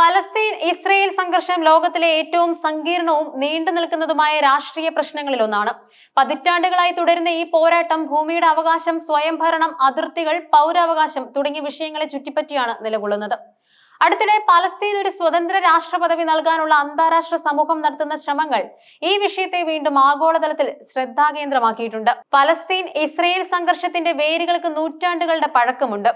Palestine Israel സംഘർഷം ലോകത്തിലെ ഏറ്റവും സങ്കീർണവും നീണ്ടു നിൽക്കുന്നതുമായ രാഷ്ട്രീയ പ്രശ്നങ്ങളിൽ ഒന്നാണ്. പതിറ്റാണ്ടുകളായി തുടരുന്ന ഈ പോരാട്ടം ഭൂമിയുടെ അവകാശം സ്വയംഭരണം അതിർത്തികൾ പൗരാവകാശം തുടങ്ങിയ വിഷയങ്ങളെ ചുറ്റിപ്പറ്റിയാണ് നിലകൊള്ളുന്നത്. അടുത്തിടെ പലസ്തീൻ ഒരു സ്വതന്ത്ര രാഷ്ട്ര പദവി നൽകാനുള്ള അന്താരാഷ്ട്ര സമൂഹം നടത്തുന്ന ശ്രമങ്ങൾ ഈ വിഷയത്തെ വീണ്ടും ആഗോളതലത്തിൽ ശ്രദ്ധാകേന്ദ്രമാക്കിയിട്ടുണ്ട്. പലസ്തീൻ ഇസ്രയേൽ സംഘർഷത്തിന്റെ വേരുകൾക്ക് നൂറ്റാണ്ടുകളുടെ പഴക്കമുണ്ട്.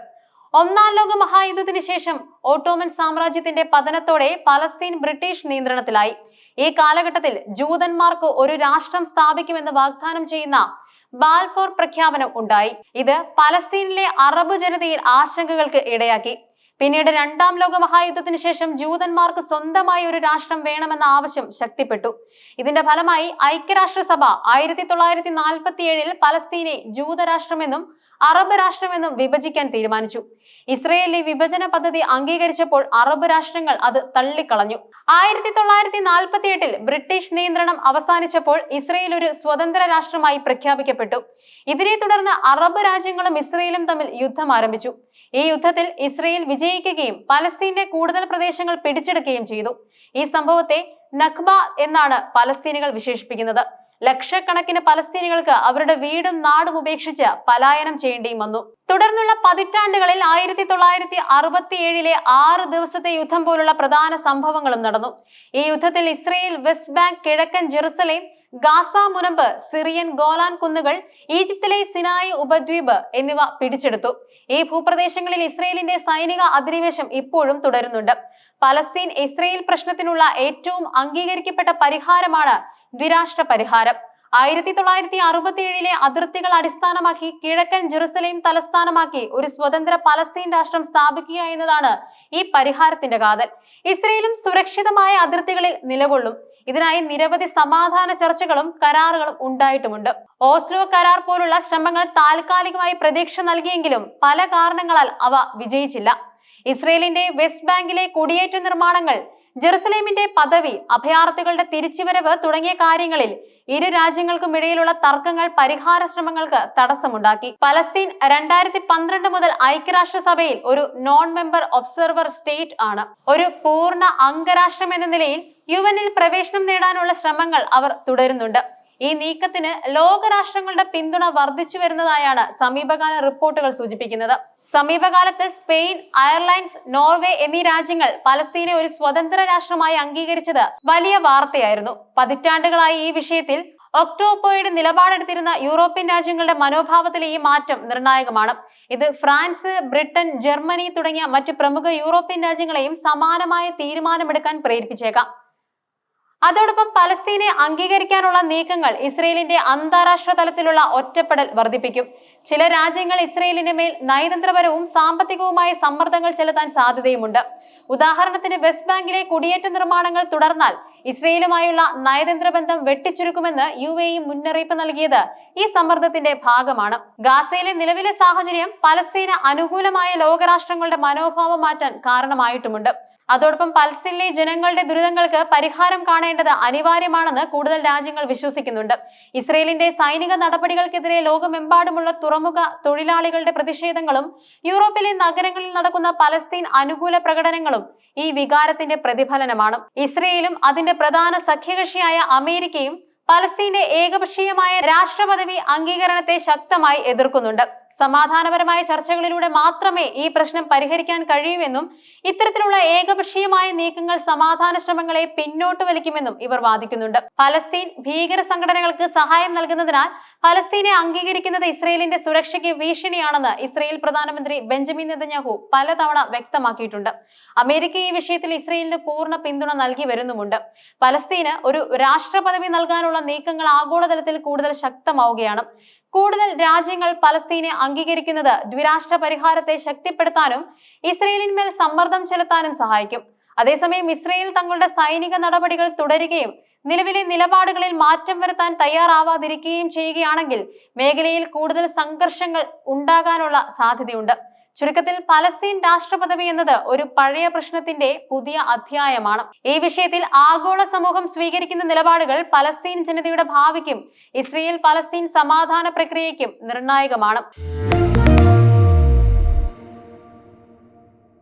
ഒന്നാം ലോക മഹായുദ്ധത്തിന് ശേഷം ഓട്ടോമൻ സാമ്രാജ്യത്തിന്റെ പതനത്തോടെ പലസ്തീൻ ബ്രിട്ടീഷ് നിയന്ത്രണത്തിലായി. ഈ കാലഘട്ടത്തിൽ ജൂതന്മാർക്ക് ഒരു രാഷ്ട്രം സ്ഥാപിക്കുമെന്ന് വാഗ്ദാനം ചെയ്യുന്ന ബാൽഫോർ പ്രഖ്യാപനം ഉണ്ടായി. ഇത് പലസ്തീനിലെ അറബ് ജനതയിൽ ആശങ്കകൾക്ക് ഇടയാക്കി. പിന്നീട് രണ്ടാം ലോക മഹായുദ്ധത്തിന് ശേഷം ജൂതന്മാർക്ക് സ്വന്തമായി ഒരു രാഷ്ട്രം വേണമെന്ന ആവശ്യം ശക്തിപ്പെട്ടു. ഇതിന്റെ ഫലമായി ഐക്യരാഷ്ട്രസഭ ആയിരത്തി തൊള്ളായിരത്തി നാൽപ്പത്തി ഏഴിൽ പലസ്തീനെ ജൂതരാഷ്ട്രമെന്നും അറബ് രാഷ്ട്രമെന്നും വിഭജിക്കാൻ തീരുമാനിച്ചു. ഇസ്രയേലി വിഭജന പദ്ധതി അംഗീകരിച്ചപ്പോൾ അറബ് രാഷ്ട്രങ്ങൾ അത് തള്ളിക്കളഞ്ഞു. ആയിരത്തി തൊള്ളായിരത്തി നാൽപ്പത്തി എട്ടിൽ ബ്രിട്ടീഷ് നിയന്ത്രണം അവസാനിച്ചപ്പോൾ ഇസ്രയേൽ ഒരു സ്വതന്ത്ര രാഷ്ട്രമായി പ്രഖ്യാപിക്കപ്പെട്ടു. ഇതിനെ തുടർന്ന് അറബ് രാജ്യങ്ങളും ഇസ്രയേലും തമ്മിൽ യുദ്ധം ആരംഭിച്ചു. ഈ യുദ്ധത്തിൽ ഇസ്രയേൽ വിജയിക്കുകയും പലസ്തീന്റെ കൂടുതൽ പ്രദേശങ്ങൾ പിടിച്ചെടുക്കുകയും ചെയ്തു. ഈ സംഭവത്തെ നഖ്ബ എന്നാണ് പലസ്തീനുകൾ വിശേഷിപ്പിക്കുന്നത്. ലക്ഷക്കണക്കിന് പലസ്തീനികൾക്ക് അവരുടെ വീടും നാടും ഉപേക്ഷിച്ച് പലായനം ചെയ്യേണ്ടിയും വന്നു. തുടർന്നുള്ള പതിറ്റാണ്ടുകളിൽ ആയിരത്തി തൊള്ളായിരത്തി അറുപത്തി ഏഴിലെ ആറ് ദിവസത്തെ യുദ്ധം പോലുള്ള പ്രധാന സംഭവങ്ങളും നടന്നു. ഈ യുദ്ധത്തിൽ ഇസ്രയേൽ വെസ്റ്റ് ബാങ്ക് കിഴക്കൻ ജെറുസലേം ഗാസ മുനമ്പ് സിറിയൻ ഗോലാൻ കുന്നുകൾ ഈജിപ്തിലെ സിനായി ഉപദ്വീപ് എന്നിവ പിടിച്ചെടുത്തു. ഈ ഭൂപ്രദേശങ്ങളിൽ ഇസ്രയേലിന്റെ സൈനിക അധിനിവേശം ഇപ്പോഴും തുടരുന്നുണ്ട്. പലസ്തീൻ ഇസ്രയേൽ പ്രശ്നത്തിനുള്ള ഏറ്റവും അംഗീകരിക്കപ്പെട്ട പരിഹാരമാണ് ദ്വിരാഷ്ട്ര പരിഹാരം ആയിരത്തി തൊള്ളായിരത്തി അറുപത്തി ഏഴിലെ അതിർത്തികൾ അടിസ്ഥാനമാക്കി കിഴക്കൻ ജെറുസലേം തലസ്ഥാനമാക്കി ഒരു സ്വതന്ത്ര പലസ്തീൻ രാഷ്ട്രം സ്ഥാപിക്കുക എന്നതാണ് ഈ പരിഹാരത്തിന്റെ കാതൽ. ഇസ്രയേലും സുരക്ഷിതമായ അതിർത്തികളിൽ നിലകൊള്ളും. ഇതിനായി നിരവധി സമാധാന ചർച്ചകളും കരാറുകളും ഉണ്ടായിട്ടുമുണ്ട്. ഓസ്ലോ കരാർ പോലുള്ള ശ്രമങ്ങൾ താൽക്കാലികമായി പ്രതീക്ഷ നൽകിയെങ്കിലും പല കാരണങ്ങളാൽ അവ വിജയിച്ചില്ല. ഇസ്രയേലിന്റെ വെസ്റ്റ് ബാങ്കിലെ കുടിയേറ്റ നിർമ്മാണങ്ങൾ ജെറുസലേമിന്റെ പദവി അഭയാർത്ഥികളുടെ തിരിച്ചുവരവ് തുടങ്ങിയ കാര്യങ്ങളിൽ ഇരു രാജ്യങ്ങൾക്കും ഇടയിലുള്ള തർക്കങ്ങൾ പരിഹാര ശ്രമങ്ങൾക്ക് തടസ്സമുണ്ടാക്കി. പലസ്തീൻ രണ്ടായിരത്തി പന്ത്രണ്ട് മുതൽ ഐക്യരാഷ്ട്രസഭയിൽ ഒരു നോൺ മെമ്പർ ഒബ്സർവർ സ്റ്റേറ്റ് ആണ്. ഒരു പൂർണ അംഗരാഷ്ട്രം എന്ന നിലയിൽ യു പ്രവേശനം നേടാനുള്ള ശ്രമങ്ങൾ അവർ തുടരുന്നുണ്ട്. ഈ നീക്കത്തിന് ലോകരാഷ്ട്രങ്ങളുടെ പിന്തുണ വർദ്ധിച്ചു വരുന്നതായാണ് സമീപകാല റിപ്പോർട്ടുകൾ സൂചിപ്പിക്കുന്നത്. സമീപകാലത്ത് സ്പെയിൻ അയർലൻഡ് നോർവേ എന്നീ രാജ്യങ്ങൾ പലസ്തീനെ ഒരു സ്വതന്ത്ര രാഷ്ട്രമായി അംഗീകരിച്ചത് വലിയ വാർത്തയായിരുന്നു. പതിറ്റാണ്ടുകളായി ഈ വിഷയത്തിൽ ഒക്ടോപ്പോയുടെ നിലപാടെടുത്തിരുന്ന യൂറോപ്യൻ രാജ്യങ്ങളുടെ മനോഭാവത്തിലെ ഈ മാറ്റം നിർണായകമാണ്. ഇത് ഫ്രാൻസ് ബ്രിട്ടൻ ജർമ്മനി തുടങ്ങിയ മറ്റ് പ്രമുഖ യൂറോപ്യൻ രാജ്യങ്ങളെയും സമാനമായ തീരുമാനമെടുക്കാൻ പ്രേരിപ്പിച്ചേക്കാം. അതോടൊപ്പം പലസ്തീനെ അംഗീകരിക്കാനുള്ള നീക്കങ്ങൾ ഇസ്രയേലിന്റെ അന്താരാഷ്ട്ര തലത്തിലുള്ള ഒറ്റപ്പെടൽ വർദ്ധിപ്പിക്കും. ചില രാജ്യങ്ങൾ ഇസ്രയേലിന് മേൽ നയതന്ത്രപരവും സാമ്പത്തികവുമായ സമ്മർദ്ദങ്ങൾ ചെലുത്താൻ സാധ്യതയുമുണ്ട്. ഉദാഹരണത്തിന് വെസ്റ്റ് ബാങ്കിലെ കുടിയേറ്റ നിർമ്മാണങ്ങൾ തുടർന്നാൽ ഇസ്രയേലുമായുള്ള നയതന്ത്ര ബന്ധം വെട്ടിച്ചുരുക്കുമെന്ന് യു എ ഇ മുന്നറിയിപ്പ് നൽകിയത് ഈ സമ്മർദ്ദത്തിന്റെ ഭാഗമാണ്. ഗാസയിലെ നിലവിലെ സാഹചര്യം പലസ്തീന അനുകൂലമായ ലോകരാഷ്ട്രങ്ങളുടെ മനോഭാവം മാറ്റാൻ കാരണമായിട്ടുമുണ്ട്. അതോടൊപ്പം പൽസ്തീനിലെ ജനങ്ങളുടെ ദുരിതങ്ങൾക്ക് പരിഹാരം കാണേണ്ടത് അനിവാര്യമാണെന്ന് കൂടുതൽ രാജ്യങ്ങൾ വിശ്വസിക്കുന്നുണ്ട്. ഇസ്രയേലിന്റെ സൈനിക നടപടികൾക്കെതിരെ ലോകമെമ്പാടുമുള്ള തുറമുഖ തൊഴിലാളികളുടെ പ്രതിഷേധങ്ങളും യൂറോപ്പിലെ നഗരങ്ങളിൽ നടക്കുന്ന പലസ്തീൻ അനുകൂല പ്രകടനങ്ങളും ഈ വികാരത്തിന്റെ പ്രതിഫലനമാണ്. ഇസ്രയേലും അതിന്റെ പ്രധാന സഖ്യകക്ഷിയായ അമേരിക്കയും പലസ്തീന്റെ ഏകപക്ഷീയമായ രാഷ്ട്രപദവി അംഗീകരണത്തെ ശക്തമായി എതിർക്കുന്നുണ്ട്. സമാധാനപരമായ ചർച്ചകളിലൂടെ മാത്രമേ ഈ പ്രശ്നം പരിഹരിക്കാൻ കഴിയൂവെന്നും ഇത്തരത്തിലുള്ള ഏകപക്ഷീയമായ നീക്കങ്ങൾ സമാധാന ശ്രമങ്ങളെ പിന്നോട്ട് വലിക്കുമെന്നും ഇവർ വാദിക്കുന്നുണ്ട്. ഫലസ്തീൻ ഭീകര സംഘടനകൾക്ക് സഹായം നൽകുന്നതിനാൽ ഫലസ്തീനെ അംഗീകരിക്കുന്നത് ഇസ്രയേലിന്റെ സുരക്ഷയ്ക്ക് ഭീഷണിയാണെന്ന് ഇസ്രയേൽ പ്രധാനമന്ത്രി ബെഞ്ചമിൻ നെതന്യാഹു പലതവണ വ്യക്തമാക്കിയിട്ടുണ്ട്. അമേരിക്ക ഈ വിഷയത്തിൽ ഇസ്രയേലിന് പൂർണ പിന്തുണ നൽകി വരുന്നുമുണ്ട്. പലസ്തീന് ഒരു രാഷ്ട്ര പദവി നൽകാനുള്ള നീക്കങ്ങൾ ആഗോളതലത്തിൽ കൂടുതൽ ശക്തമാവുകയാണ്. കൂടുതൽ രാജ്യങ്ങൾ പലസ്തീനെ അംഗീകരിക്കുന്നത് ദ്വിരാഷ്ട്ര പരിഹാരത്തെ ശക്തിപ്പെടുത്താനും ഇസ്രയേലിന്മേൽ സമ്മർദ്ദം ചെലുത്താനും സഹായിക്കും. അതേസമയം ഇസ്രയേൽ തങ്ങളുടെ സൈനിക നടപടികൾ തുടരുകയും നിലവിലെ നിലപാടുകളിൽ മാറ്റം വരുത്താൻ തയ്യാറാവാതിരിക്കുകയും ചെയ്യുകയാണെങ്കിൽ മേഖലയിൽ കൂടുതൽ സംഘർഷങ്ങൾ ഉണ്ടാകാനുള്ള സാധ്യതയുണ്ട്. ചുരുക്കത്തിൽ പലസ്തീൻ രാഷ്ട്രപദവി എന്നത് ഒരു പഴയ പ്രശ്നത്തിന്റെ പുതിയ അധ്യായമാണ്. ഈ വിഷയത്തിൽ ആഗോള സമൂഹം സ്വീകരിക്കുന്ന നിലപാടുകൾ പലസ്തീൻ ജനതയുടെ ഭാവിക്കും ഇസ്രയേൽ പലസ്തീൻ സമാധാന പ്രക്രിയയ്ക്കും നിർണായകമാണ്.